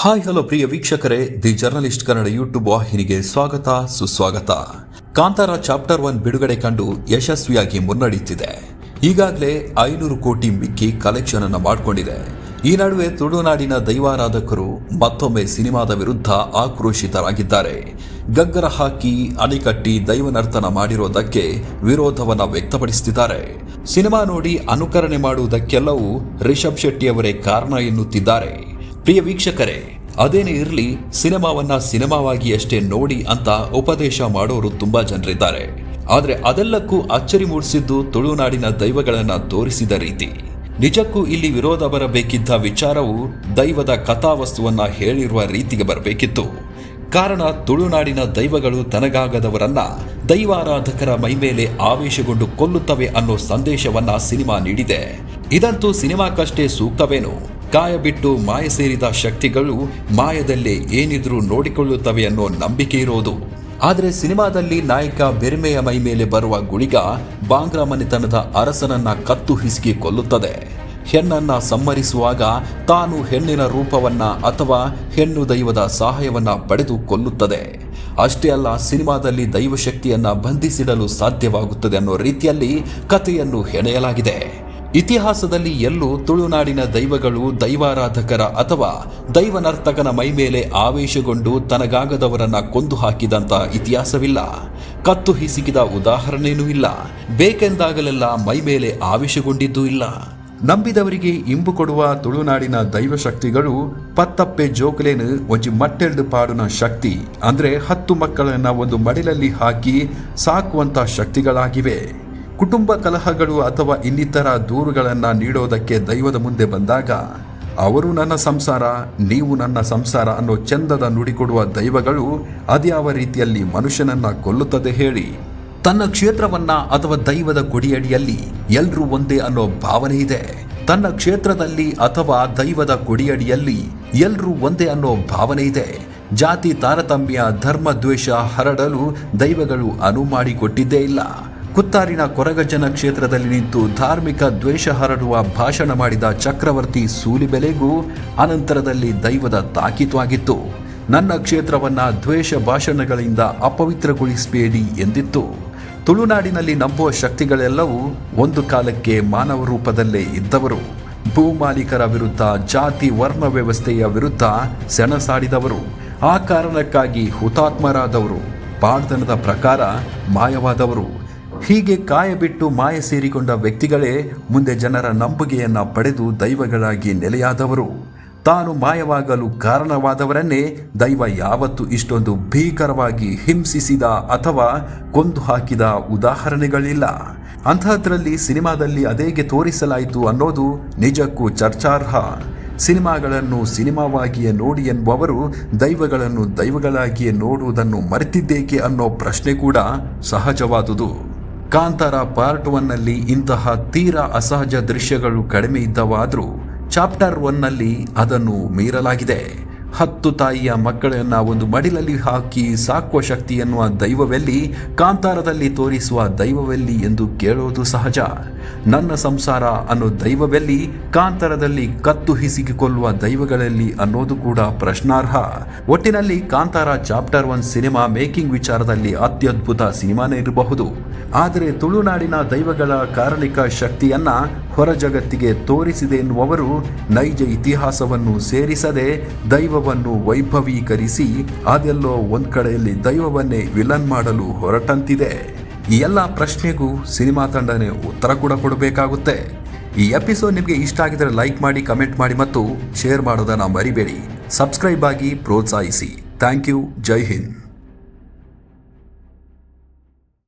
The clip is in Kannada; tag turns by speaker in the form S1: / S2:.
S1: ಹಾಯ್, ಹಲೋ ಪ್ರಿಯ ವೀಕ್ಷಕರೇ. ದಿ ಜರ್ನಲಿಸ್ಟ್ ಕನ್ನಡ ಯೂಟ್ಯೂಬ್ ವಾಹಿನಿಗೆ ಸ್ವಾಗತ, ಸುಸ್ವಾಗತ. ಕಾಂತಾರ ಚಾಪ್ಟರ್ ಒನ್ ಬಿಡುಗಡೆ ಕಂಡು ಯಶಸ್ವಿಯಾಗಿ ಮುನ್ನಡೆಯುತ್ತಿದೆ. ಈಗಾಗಲೇ ಐನೂರು ಕೋಟಿ ಮಿಕ್ಕಿ ಕಲೆಕ್ಷನ್ ಅನ್ನು ಮಾಡಿಕೊಂಡಿದೆ. ಈ ನಡುವೆ ತುಳುನಾಡಿನ ದೈವಾರಾಧಕರು ಮತ್ತೊಮ್ಮೆ ಸಿನಿಮಾದ ವಿರುದ್ಧ ಆಕ್ರೋಶಿತರಾಗಿದ್ದಾರೆ. ಗಗ್ಗರ ಹಾಕಿ ಅಣಿಕಟ್ಟಿ ದೈವನರ್ತನ ಮಾಡಿರೋದಕ್ಕೆ ವಿರೋಧವನ್ನು ವ್ಯಕ್ತಪಡಿಸುತ್ತಿದ್ದಾರೆ. ಸಿನಿಮಾ ನೋಡಿ ಅನುಕರಣೆ ಮಾಡುವುದಕ್ಕೆಲ್ಲವೂ ರಿಷಬ್ ಶೆಟ್ಟಿಯವರೇ ಕಾರಣ ಎನ್ನುತ್ತಿದ್ದಾರೆ. ಪ್ರಿಯ ವೀಕ್ಷಕರೇ, ಅದೇನೇ ಇರಲಿ, ಸಿನಿಮಾವನ್ನ ಸಿನಿಮಾವಾಗಿ ಅಷ್ಟೇ ನೋಡಿ ಅಂತ ಉಪದೇಶ ಮಾಡೋರು ತುಂಬಾ ಜನರಿದ್ದಾರೆ. ಆದರೆ ಅದೆಲ್ಲಕ್ಕೂ ಅಚ್ಚರಿ ಮೂಡಿಸಿದ್ದು ತುಳುನಾಡಿನ ದೈವಗಳನ್ನ ತೋರಿಸಿದ ರೀತಿ. ನಿಜಕ್ಕೂ ಇಲ್ಲಿ ವಿರೋಧ ಬರಬೇಕಿದ್ದ ವಿಚಾರವು ದೈವದ ಕಥಾವಸ್ತುವನ್ನ ಹೇಳಿರುವ ರೀತಿಗೆ ಬರಬೇಕಿತ್ತು. ಕಾರಣ ತುಳುನಾಡಿನ ದೈವಗಳು ತನಗಾಗದವರನ್ನ ದೈವಾರಾಧಕರ ಮೈಮೇಲೆ ಆವೇಶಗೊಂಡು ಕೊಲ್ಲುತ್ತವೆ ಅನ್ನೋ ಸಂದೇಶವನ್ನ ಸಿನಿಮಾ ನೀಡಿದೆ. ಇದಂತೂ ಸಿನಿಮಾಕ್ಕಷ್ಟೇ ಸೂಕ್ತವೇನು? ಕಾಯ ಬಿಟ್ಟು ಮಾಯ ಸೇರಿದ ಶಕ್ತಿಗಳು ಮಾಯದಲ್ಲೇ ಏನಿದ್ರೂ ನೋಡಿಕೊಳ್ಳುತ್ತವೆ ಅನ್ನೋ ನಂಬಿಕೆ ಇರೋದು. ಆದರೆ ಸಿನಿಮಾದಲ್ಲಿ ನಾಯಕ ಬೆರ್ಮೆಯ ಮೈ ಮೇಲೆ ಬರುವ ಗುಳಿಗ ಬಾಂಗ್ರಾ ಮನೆತನದ ಅರಸನನ್ನ ಕತ್ತು ಹಿಸುಕಿ ಕೊಲ್ಲುತ್ತದೆ. ಹೆಣ್ಣನ್ನ ಸಮ್ಮರಿಸುವಾಗ ತಾನು ಹೆಣ್ಣಿನ ರೂಪವನ್ನ ಅಥವಾ ಹೆಣ್ಣು ದೈವದ ಸಹಾಯವನ್ನ ಪಡೆದು ಕೊಲ್ಲುತ್ತದೆ. ಅಷ್ಟೇ ಅಲ್ಲ, ಸಿನಿಮಾದಲ್ಲಿ ದೈವಶಕ್ತಿಯನ್ನ ಬಂಧಿಸಿಡಲು ಸಾಧ್ಯವಾಗುತ್ತದೆ ಅನ್ನೋ ರೀತಿಯಲ್ಲಿ ಕಥೆಯನ್ನು ಹೆಣೆಯಲಾಗಿದೆ. ಇತಿಹಾಸದಲ್ಲಿ ಎಲ್ಲೂ ತುಳುನಾಡಿನ ದೈವಗಳು ದೈವಾರಾಧಕರ ಅಥವಾ ದೈವನರ್ತಕನ ಮೈಮೇಲೆ ಆವೇಶಗೊಂಡು ತನಗಾಗದವರನ್ನ ಕೊಂದು ಹಾಕಿದಂತ ಇತಿಹಾಸವಿಲ್ಲ. ಕತ್ತು ಹಿಸಿಕಿದ ಉದಾಹರಣೆಯೂ ಇಲ್ಲ. ಬೇಕೆಂದಾಗಲೆಲ್ಲ ಮೈಮೇಲೆ ಆವೇಶಗೊಂಡಿದ್ದೂ ಇಲ್ಲ. ನಂಬಿದವರಿಗೆ ಇಂಬು ಕೊಡುವ ತುಳುನಾಡಿನ ದೈವಶಕ್ತಿಗಳು ಪತ್ತಪ್ಪೆ ಜೋಕಲೇನು ಒಂಜಿ ಮಟ್ಟೆರಡು ಪಾಡುನ ಶಕ್ತಿ, ಅಂದ್ರೆ ಹತ್ತು ಮಕ್ಕಳನ್ನ ಒಂದು ಮಡಿಲಲ್ಲಿ ಹಾಕಿ ಸಾಕುವಂತ ಶಕ್ತಿಗಳಾಗಿವೆ. ಕುಟುಂಬ ಕಲಹಗಳು ಅಥವಾ ಇನ್ನಿತರ ದೂರುಗಳನ್ನು ನೀಡೋದಕ್ಕೆ ದೈವದ ಮುಂದೆ ಬಂದಾಗ, ಅವರು ನನ್ನ ಸಂಸಾರ, ನೀವು ನನ್ನ ಸಂಸಾರ ಅನ್ನೋ ಚಂದದ ನುಡಿಕೊಡುವ ದೈವಗಳು ಅದ್ಯಾವ ರೀತಿಯಲ್ಲಿ ಮನುಷ್ಯನನ್ನ ಕೊಲ್ಲುತ್ತದೆ ಹೇಳಿ. ತನ್ನ ಕ್ಷೇತ್ರವನ್ನ ಅಥವಾ ದೈವದ ಕೊಡಿಯಡಿಯಲ್ಲಿ ಎಲ್ರೂ ಒಂದೇ ಅನ್ನೋ ಭಾವನೆ ಇದೆ. ತನ್ನ ಕ್ಷೇತ್ರದಲ್ಲಿ ಅಥವಾ ದೈವದ ಕೊಡಿಯಡಿಯಲ್ಲಿ ಎಲ್ರೂ ಒಂದೇ ಅನ್ನೋ ಭಾವನೆ ಇದೆ. ಜಾತಿ ತಾರತಮ್ಯ, ಧರ್ಮ ದ್ವೇಷ ಹರಡಲು ದೈವಗಳು ಅನುವು ಮಾಡಿಕೊಟ್ಟಿದ್ದೇ ಇಲ್ಲ. ಕುತ್ತಾರಿನ ಕೊರಗಜ್ಜನ ಕ್ಷೇತ್ರದಲ್ಲಿ ನಿಂತು ಧಾರ್ಮಿಕ ದ್ವೇಷ ಹರಡುವ ಭಾಷಣ ಮಾಡಿದ ಚಕ್ರವರ್ತಿ ಸೂಲಿಬೆಲೆಗೂ ಅನಂತರದಲ್ಲಿ ದೈವದ ತಾಕೀತು ಆಗಿತ್ತು ನನ್ನ ಕ್ಷೇತ್ರವನ್ನು ದ್ವೇಷ ಭಾಷಣಗಳಿಂದ ಅಪವಿತ್ರಗೊಳಿಸಬೇಡಿ ಎಂದಿತ್ತು. ತುಳುನಾಡಿನಲ್ಲಿ ನಂಬುವ ಶಕ್ತಿಗಳೆಲ್ಲವೂ ಒಂದು ಕಾಲಕ್ಕೆ ಮಾನವ ರೂಪದಲ್ಲೇ ಇದ್ದವರು. ಭೂಮಾಲೀಕರ ವಿರುದ್ಧ, ಜಾತಿ ವರ್ಣ ವ್ಯವಸ್ಥೆಯ ವಿರುದ್ಧ ಸೆಣಸಾಡಿದವರು. ಆ ಕಾರಣಕ್ಕಾಗಿ ಹುತಾತ್ಮರಾದವರು. ಪಾಡ್ದನದ ಪ್ರಕಾರ ಮಾಯವಾದವರು. ಹೀಗೆ ಕಾಯ ಬಿಟ್ಟು ಮಾಯ ಸೇರಿಕೊಂಡ ವ್ಯಕ್ತಿಗಳೇ ಮುಂದೆ ಜನರ ನಂಬಿಕೆಯನ್ನು ಪಡೆದು ದೈವಗಳಾಗಿ ನೆಲೆಯಾದವರು. ತಾನು ಮಾಯವಾಗಲು ಕಾರಣವಾದವರನ್ನೇ ದೈವ ಯಾವತ್ತು ಇಷ್ಟೊಂದು ಭೀಕರವಾಗಿ ಹಿಂಸಿಸಿದ ಅಥವಾ ಕೊಂದು ಹಾಕಿದ ಉದಾಹರಣೆಗಳಿಲ್ಲ. ಅಂಥದ್ರಲ್ಲಿ ಸಿನಿಮಾದಲ್ಲಿ ಅದೇಗೆ ತೋರಿಸಲಾಯಿತು ಅನ್ನೋದು ನಿಜಕ್ಕೂ ಚರ್ಚಾರ್ಹ. ಸಿನಿಮಾಗಳನ್ನು ಸಿನಿಮಾವಾಗಿಯೇ ನೋಡಿ ಎನ್ನುವವರು ದೈವಗಳನ್ನು ದೈವಗಳಾಗಿಯೇ ನೋಡುವುದನ್ನು ಮರೆತಿದ್ದೇಕೆ ಅನ್ನೋ ಪ್ರಶ್ನೆ ಕೂಡ ಸಹಜವಾದುದು. ಕಾಂತಾರ ಪಾರ್ಟ್ ಒನ್ನಲ್ಲಿ ಇಂತಹ ತೀರಾ ಅಸಹಜ ದೃಶ್ಯಗಳು ಕಡಿಮೆ ಇದ್ದವಾದರೂ ಚಾಪ್ಟರ್ ಒನ್ನಲ್ಲಿ ಅದನ್ನು ಮೀರಲಾಗಿದೆ. ಹತ್ತು ತಾಯಿಯ ಮಕ್ಕಳನ್ನ ಒಂದು ಮಡಿಲಲ್ಲಿ ಹಾಕಿ ಸಾಕುವ ಶಕ್ತಿ ಎನ್ನುವ ದೈವವೆಲ್ಲಿ ಕಾಂತಾರದಲ್ಲಿ ತೋರಿಸುವ ದೈವವೆಲ್ಲಿ ಎಂದು ಕೇಳೋದು ಸಹಜ. ನನ್ನ ಸಂಸಾರ ಅನ್ನೋ ದೈವವೆಲ್ಲಿ ಕಾಂತಾರದಲ್ಲಿ ಕತ್ತು ಹಿಸಿಕೊಳ್ಳುವ ದೈವಗಳಲ್ಲಿ ಅನ್ನೋದು ಕೂಡ ಪ್ರಶ್ನಾರ್ಹ. ಒಟ್ಟಿನಲ್ಲಿ Kantara chapter one cinema making ವಿಚಾರದಲ್ಲಿ ಅತ್ಯದ್ಭುತ ಸಿನಿಮಾನೇ ಇರಬಹುದು. ಆದರೆ ತುಳುನಾಡಿನ ದೈವಗಳ ಕಾರಣಿಕ ಶಕ್ತಿಯನ್ನ ಹೊರ ಜಗತ್ತಿಗೆ ತೋರಿಸಿದೆ ಎನ್ನುವವರು ನೈಜ ಇತಿಹಾಸವನ್ನು ಸೇರಿಸದೆ ದೈವವನ್ನು ವೈಭವೀಕರಿಸಿ ಅದೆಲ್ಲೋ ಒಂದ್ ಕಡೆಯಲ್ಲಿ ದೈವವನ್ನೇ ವಿಲನ್ ಮಾಡಲು ಹೊರಟಂತಿದೆ. ಈ ಎಲ್ಲ ಪ್ರಶ್ನೆಗೂ ಸಿನಿಮಾ ತಂಡನೇ ಉತ್ತರ ಕೂಡ ಕೊಡಬೇಕಾಗುತ್ತೆ. ಈ ಎಪಿಸೋಡ್ ನಿಮಗೆ ಇಷ್ಟ ಆಗಿದರೆ ಲೈಕ್ ಮಾಡಿ, ಕಮೆಂಟ್ ಮಾಡಿ ಮತ್ತು ಶೇರ್ ಮಾಡೋದನ್ನ ಮರಿಬೇಡಿ. ಸಬ್ಸ್ಕ್ರೈಬ್ ಆಗಿ ಪ್ರೋತ್ಸಾಹಿಸಿ. Thank you. ಜೈ ಹಿಂದ್.